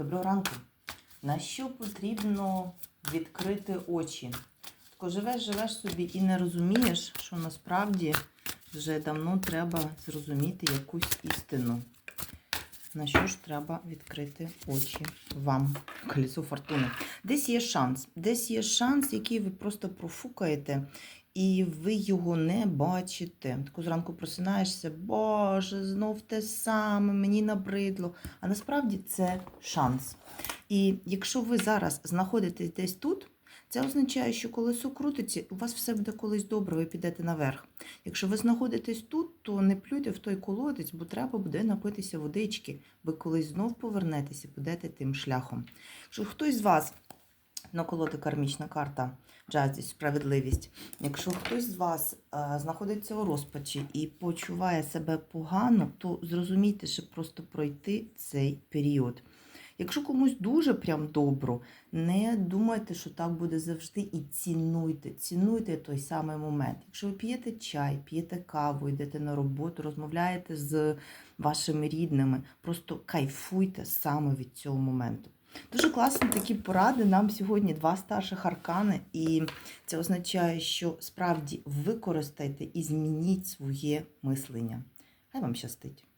Доброго ранку. На що потрібно відкрити очі? Тако живеш, живеш собі і не розумієш, що насправді вже давно треба зрозуміти якусь істину. На що ж треба відкрити очі вам, колесо фортуни? Десь є шанс. Десь є шанс, який ви просто профукаєте, і ви його не бачите. Тако зранку просинаєшся, Боже, знов те саме, мені набридло. А насправді це шанс. І якщо ви зараз знаходитесь десь тут, це означає, що колесо крутиться, у вас все буде колись добре, ви підете наверх. Якщо ви знаходитесь тут, то не плюйте в той колодець, бо треба буде напитися водички. Ви колись знов повернетеся, підете тим шляхом. Якщо хтось з вас на колоди кармічна карта, джазі, справедливість. Якщо хтось з вас е, знаходиться у розпачі і почуває себе погано, то зрозумійте, що просто пройти цей період. Якщо комусь дуже прям добро, не думайте, що так буде завжди, і цінуйте, цінуйте той самий момент. Якщо ви п'єте чай, п'єте каву, йдете на роботу, розмовляєте з вашими рідними, просто кайфуйте саме від цього моменту. Дуже класні такі поради. Нам сьогодні два старших аркани, і це означає, що справді використайте і змініть своє мислення. Хай вам щастить!